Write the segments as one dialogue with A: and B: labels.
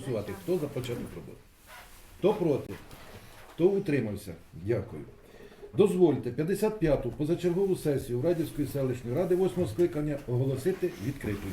A: голосувати. Хто за початок роботи? Хто проти? Хто утримався? Дякую. Дозвольте 55-ту позачергову сесію Радівської селищної ради 8 скликання оголосити відкритою.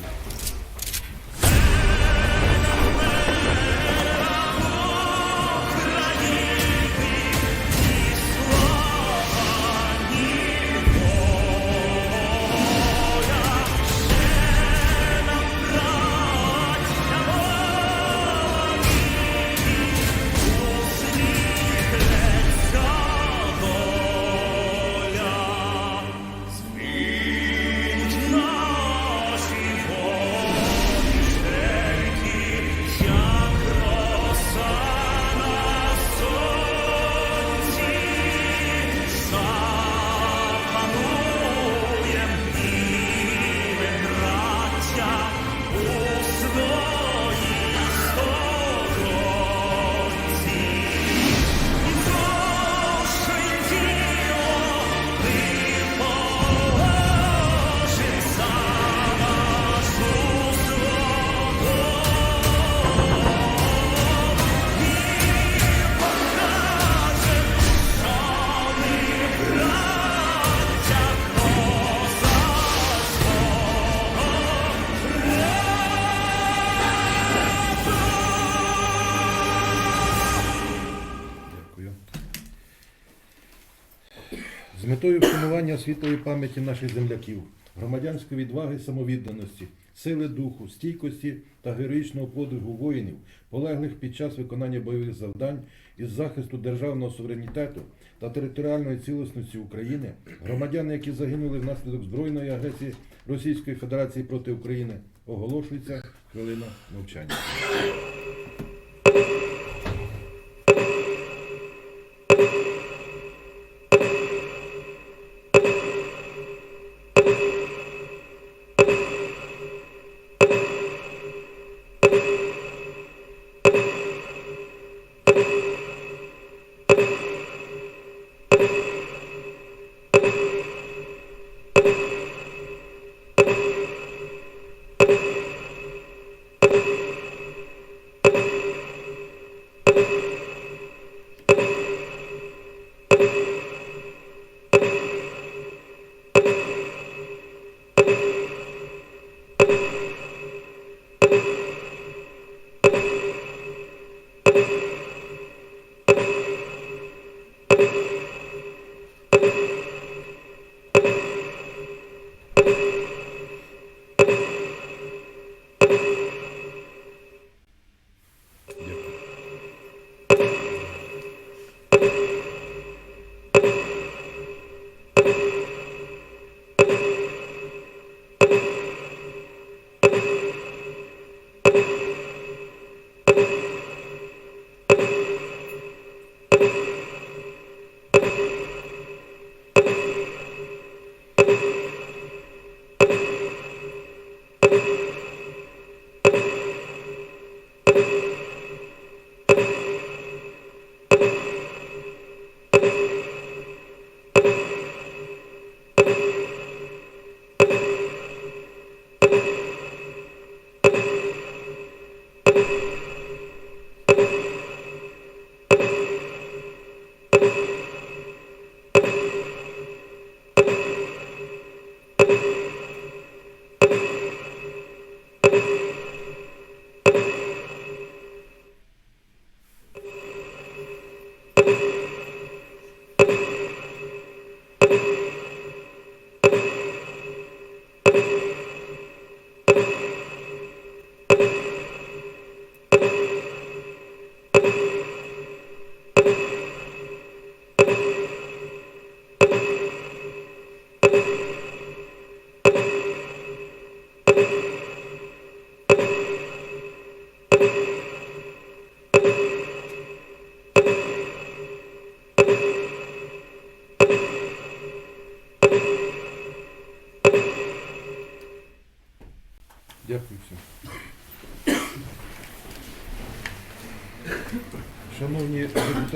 A: Світлої пам'яті наших земляків, громадянської відваги, самовідданості, сили духу, стійкості та героїчного подвигу воїнів, полеглих під час виконання бойових завдань із захисту державного суверенітету та територіальної цілісності України, громадяни, які загинули внаслідок збройної агресії Російської Федерації проти України, оголошується хвилина мовчання.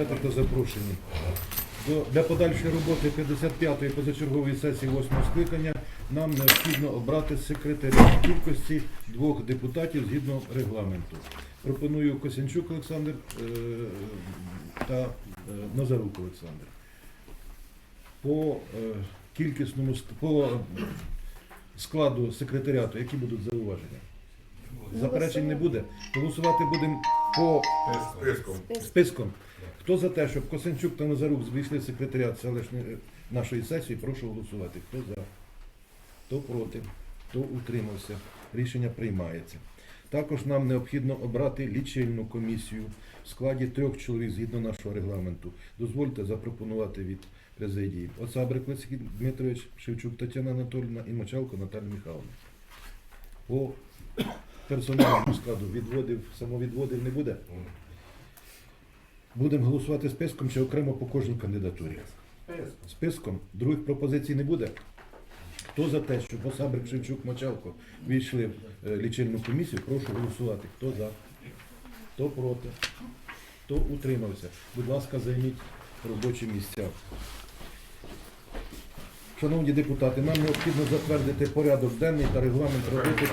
A: Та запрошені, для подальшої роботи 55-ї позачергової сесії 8 скликання нам необхідно обрати секретаря кількості двох депутатів згідно регламенту.
B: Пропоную Косянчук Олександр е, та е, Назарук Олександр. По е, кількісному по складу секретаріату, які будуть зауваження? Заперечень не буде. Голосувати будемо по
C: Списком.
B: Хто за те, щоб Косенчук та Назарук звійшли секретаріат е, нашої сесії, прошу голосувати. Хто за? Хто проти? Хто утримався? Рішення приймається. Також нам необхідно обрати лічильну комісію в складі трьох чоловік згідно нашого регламенту. Дозвольте запропонувати від президії. Оцабрик Олексій Дмитрович, Шевчук Тетяна Анатольовна і Мочалко Наталя Михайловна. По персональному складу відводів, самовідводів не буде? Будемо голосувати списком чи окремо по кожній кандидатурі? Списком. Других пропозицій не буде. Хто за те, щоб Осабрик, Шевчук, Мочалко війшли в е, лічильну комісію, прошу голосувати. Хто за? Хто проти? Хто утримався? Будь ласка, займіть робочі місця. Шановні депутати, нам необхідно затвердити порядок денний та регламент роботи.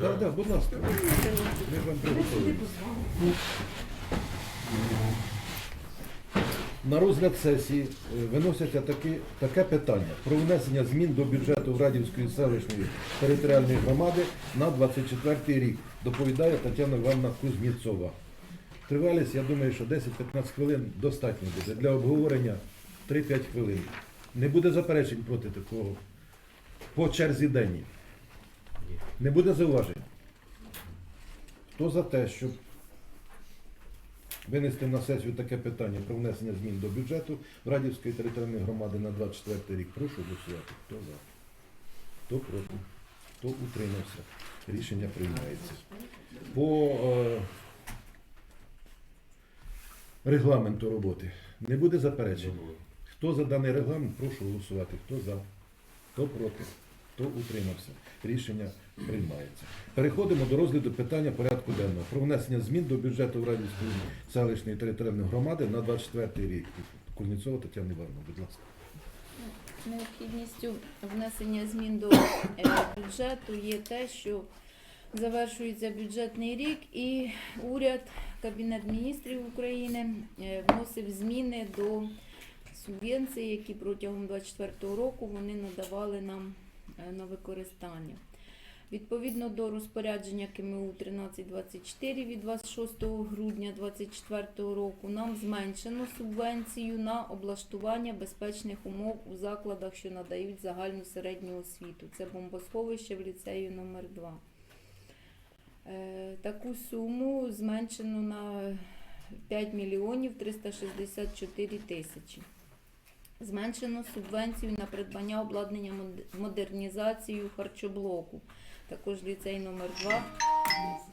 B: Так, так, будь ласка, ми вам приготовили. На розгляд сесії е, виносяться таке питання про внесення змін до бюджету Радівської селищної територіальної громади на 24 рік. Доповідає Тетяна Івановна Кузніцова. Тривалість, я думаю, що 10-15 хвилин достатньо буде. Для обговорення 3-5 хвилин. Не буде заперечень проти такого. По черзі денній. Не буде зауважень. Хто за те, щоб винести на сесію таке питання про внесення змін до бюджету Радівської територіальної громади на 24 рік, прошу голосувати. Хто за? Хто проти? Хто утримався? Рішення приймається. По е, регламенту роботи не буде заперечень. Хто за даний регламент, прошу голосувати. Хто за? Хто проти? Хто утримався? Рішення приймається. Переходимо до розгляду питання порядку денного про внесення змін до бюджету Радівської селищної територіальної громади на 24 рік. Кузнєцова Тетяна Івановна, будь ласка.
D: Необхідністю внесення змін до е, бюджету є те, що завершується бюджетний рік і уряд, Кабінет міністрів України е, вносив зміни до субвенцій, які протягом 2024 року вони надавали нам на використання. Відповідно до розпорядження КМУ 1324 від 26 грудня 2024 року нам зменшено субвенцію на облаштування безпечних умов у закладах, що надають загальну середню освіту. Це бомбосховище в ліцею номер 2 Е, Таку суму зменшено на 5 мільйонів 364 тисячі. Зменшено субвенцію на придбання обладнання модернізацію харчоблоку. Також ліцей номер 2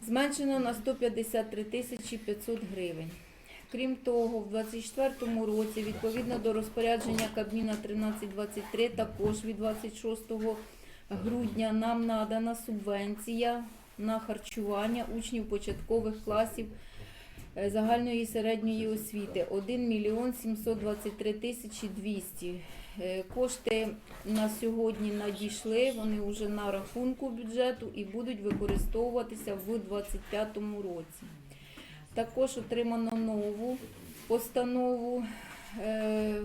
D: зменшено на 153 тисячі 500 гривень. Крім того, в 2024 році, відповідно до розпорядження Кабміна 1323, також від 26 грудня нам надана субвенція на харчування учнів початкових класів загальної середньої освіти 1 мільйон 723 тисячі 200. Е, Кошти на сьогодні надійшли, вони вже на рахунку бюджету і будуть використовуватися в 2025 році. Також отримано нову постанову, е,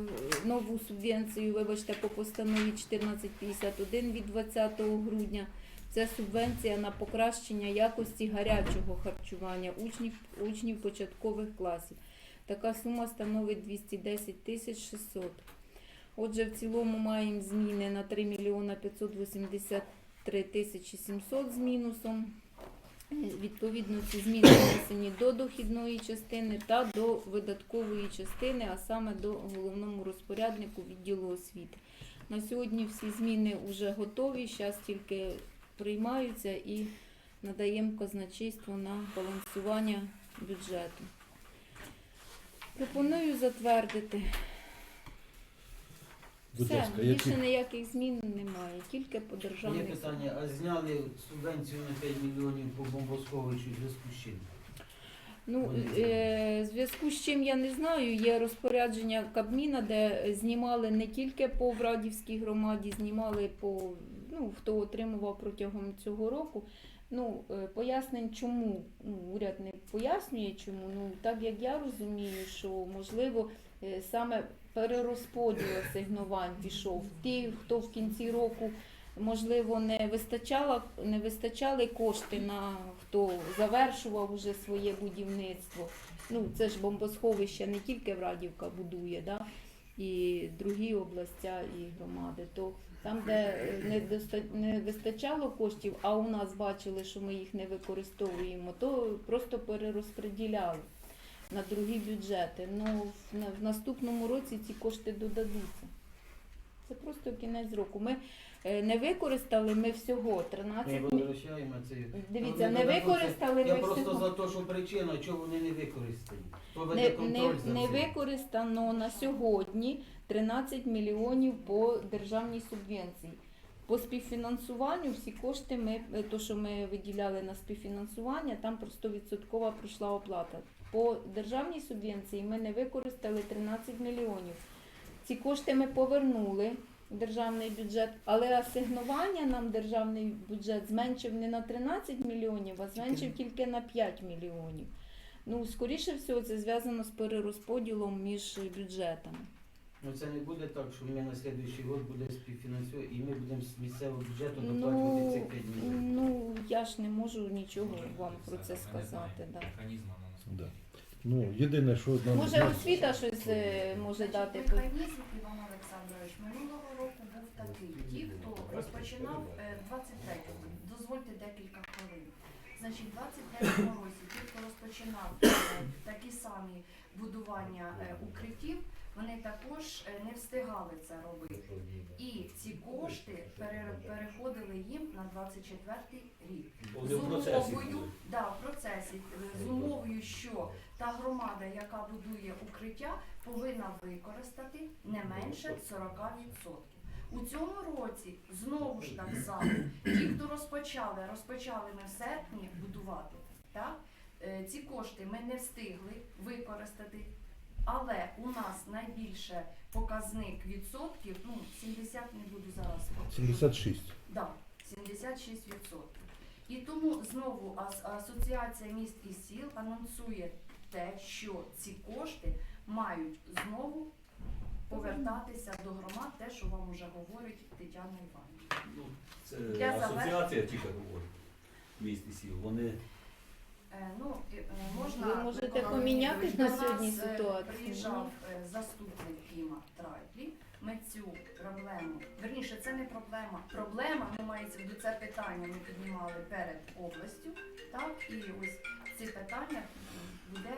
D: нову субвенцію, вибачте, по постанові 1451 від 20 грудня. Це субвенція на покращення якості гарячого харчування учнів, учнів початкових класів. Така сума становить 210 тисяч 600. Отже, в цілому маємо зміни на 3 мільйона 583 тисячі 700 з мінусом. Відповідно, ці зміни внесені до дохідної частини та до видаткової частини, а саме до головному розпоряднику відділу освіти. На сьогодні всі зміни вже готові, зараз тільки приймаються і надаємо казначейству на балансування бюджету. Пропоную затвердити.
B: Будь
D: Все,
B: ласка,
D: більше
B: які
D: ніяких змін немає, тільки по
E: Є
D: державних.
E: питання, а зняли субвенцію на 5 мільйонів по бомбосховищу в зв'язку з чим?
D: Ну, е, зв'язку з чим я не знаю, є розпорядження Кабміна, де знімали не тільки по Врадівській громаді, знімали по ну, хто отримував протягом цього року. Ну, е, пояснень, чому ну, уряд не пояснює, чому. Ну, так як я розумію, що можливо е, саме перерозподіл асигнувань пішов. Ті, хто в кінці року, можливо, не вистачало, не вистачали кошти на хто завершував уже своє будівництво. Ну, це ж бомбосховище не тільки Врадівка будує, да? і другі областя і громади. То там, де е, не, доста- не вистачало коштів, а у нас бачили, що ми їх не використовуємо, то просто перерозподіляли на другі бюджети. Ну, в наступному році ці кошти додадуться. Це просто кінець року. Ми е, не використали ми всього 13
E: Ми
D: мі-
E: возвращаємо це.
D: Дивіться, не використали
E: Я
D: ми
E: просто
D: всього.
E: за те, що причина, чого вони не використані. Веде
D: Не,
E: контроль
D: не,
E: за
D: не
E: цим?
D: використано на сьогодні 13 мільйонів по державній субвенції. По співфінансуванню всі кошти ми, е, то, що ми виділяли на співфінансування, там просто відсоткова пройшла оплата. По державній субвенції ми не використали 13 мільйонів. Ці кошти ми повернули державний бюджет, але асигнування нам державний бюджет зменшив не на 13 мільйонів, а зменшив тільки на 5 мільйонів. Ну, скоріше всього, це зв'язано з перерозподілом між бюджетами.
E: Ну це не буде так, що ми на наступний рік будемо співфінансувати і ми будемо з місцевого бюджету
D: Ну,
E: цих 5 мільйонів.
D: ну я ж не можу нічого вам про це сказати. Да.
B: Да. Ну, єдине, що нам
D: Може, освіта щось е, може дати. по-
F: Механізм, Іван Олександрович, минулого року був такий. Ті, хто розпочинав е, в 23-му, дозвольте декілька хвилин. Значить, в 23-му році ті, хто розпочинав е, такі самі будування е, укриттів, вони також е, не встигали це робити. І ці кошти пере- переходили їм на 24-й рік. З умовою, да, в процесі, е, з умовою, що та громада, яка будує укриття, повинна використати не менше 40%. У цьому році знову ж так само, ті, хто розпочали, розпочали ми в серпні будувати, так? Е, ці кошти ми не встигли використати, але у нас найбільше показник відсотків, ну 70 не буду зараз
B: 76.
F: Да, 76%. І тому знову ас- Асоціація міст і сіл анонсує те, що ці кошти мають знову повертатися до громад, те, що вам уже говорить Тетяна Іванівна.
G: Ну, це
F: Для
G: асоціація тільки говорить. Міст і сіл. Вони
F: Е, Ну, е, можна
D: Ви можете поміняти на сьогодні
F: е,
D: ситуацію?
F: Приїжджав заступник Кіма Трайтлі. Ми цю проблему, верніше, це не проблема. Проблема, ну мається виду, це питання ми піднімали перед областю, так, і ось ці питання буде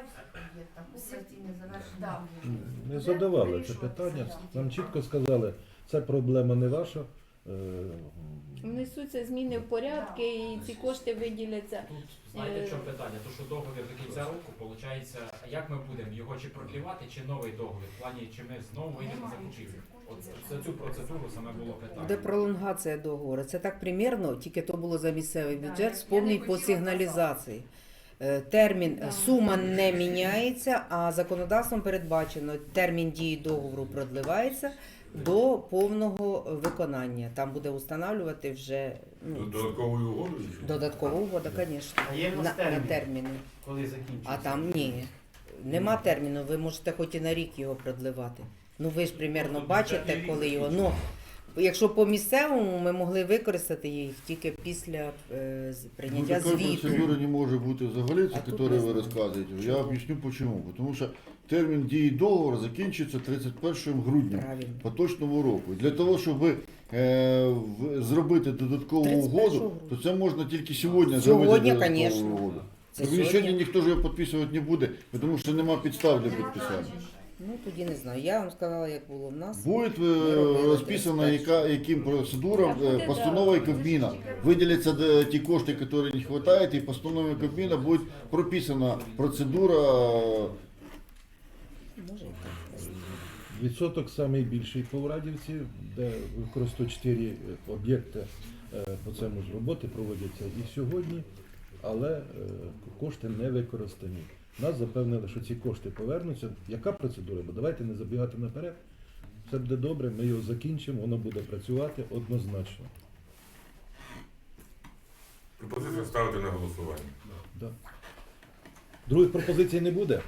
F: да.
B: Не задавали це питання. Нам чітко сказали, це проблема не ваша. Е,
D: Внесуться зміни в порядки і ці кошти виділяться.
A: Знаєте, в чому питання? То що договір до кінця року, виходить, як ми будемо його чи продлівати, чи новий договір? В плані, чи ми знову вийдемо за закупівлю? За цю процедуру саме було питання.
H: Буде пролонгація договору. Це так примірно, тільки то було за місцевий бюджет.
F: не
H: по сигналізації. Е, Термін сума не міняється, а законодавством передбачено термін дії договору продливається до повного виконання. Там буде встановлювати вже ну,
C: Додатковою угодою?
H: додаткова угода, звісно,
E: А є в
H: на,
E: нас
H: на
E: термін,
H: терміни.
E: коли закінчиться?
H: А там ні. Нема терміну, ви можете хоч і на рік його продливати. Ну ви ж примерно
G: Ну,
H: бачите,
G: бюджетний рік
H: коли його. Ну,
G: закінчується.
H: якщо по місцевому ми могли використати їх тільки після е, з-
I: Ну,
H: прийняття
I: такой
H: звіту.
I: процедуры не может быть взагалі,
H: А
I: це,
H: тут
I: которую
H: не
I: вы
H: знаю.
I: рассказываете. Я
H: Чому?
I: объясню почему. Потому що термін дії договору закінчиться 31 грудня
H: Правильно.
I: поточного року. І Для того, щоб е, в- зробити додаткову
H: 31
I: угоду,
H: грудня.
I: то це можна тільки сьогодні,
H: Сьогодні,
I: зробити додаткову
H: конечно.
I: угоду.
H: Це
I: Тому сьогодні
H: сьогодні.
I: ніхто ж його підписувати не буде, тому що нема підстав для підписання.
H: Ну тоді не знаю. Я вам сказала, як було в нас.
I: Буде е,
H: робили
I: розписано,
H: 31.
I: яка, яким процедурам
D: буде,
I: е, постановою. Кабміна виділяться де- ті кошти, які не вистачає, і постановою Кабміна буде прописана процедура е,
H: Може, і так.
B: Відсоток самий більший по Врадівці, де використовують 4 об'єкти е, по цьому ж роботи проводяться і сьогодні, але е, кошти не використані. Нас запевнили, що ці кошти повернуться. Яка процедура? Бо давайте не забігати наперед. Все буде добре, ми його закінчимо, воно буде працювати однозначно.
C: Пропозицію ставити на голосування.
A: Да. Других пропозицій не буде?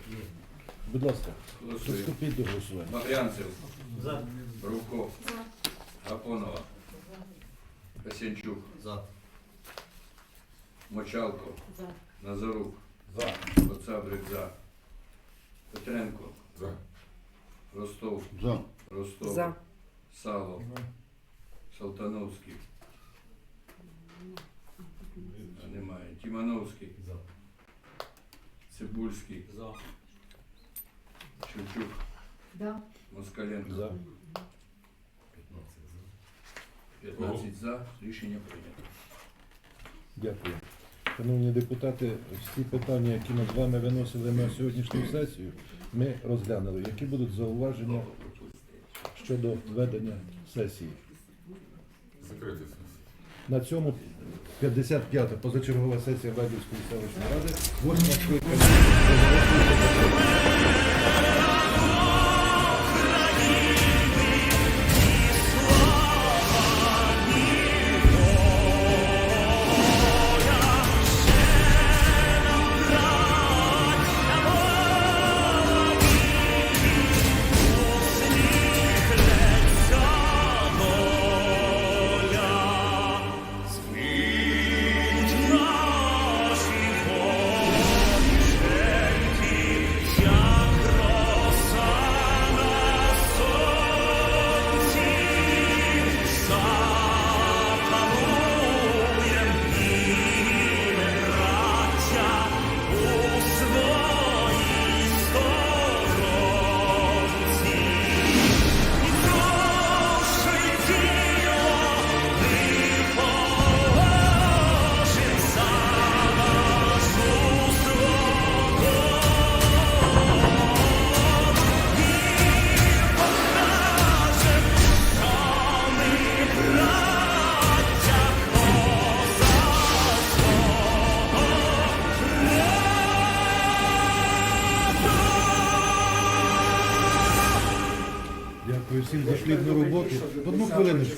A: Будь ласка,
G: Голосуємо.
A: приступіть до голосування.
G: Багрянцев,
E: За.
G: Рувков, Гапонова, Касянчук,
E: За.
G: Мочалко, Назарук,
C: За.
G: Оцабрик за. Петренко,
C: За.
G: Ростов,
I: За.
G: Ростов,
H: За.
G: Сало, Салтановський. А, Немає. Тимановський. Цибульський. Шевчук.
J: Да.
G: Москаленко.
A: За.
G: 15 за. Рішення прийнято.
A: Дякую. Шановні депутати, всі питання, які ми з вами виносили на сьогоднішню сесію, ми розглянули. Які будуть зауваження щодо ведення сесії?
C: Закрити сесію.
A: На цьому 55-та позачергова сесія Вадівської селищної ради, 8 скликання. Дякую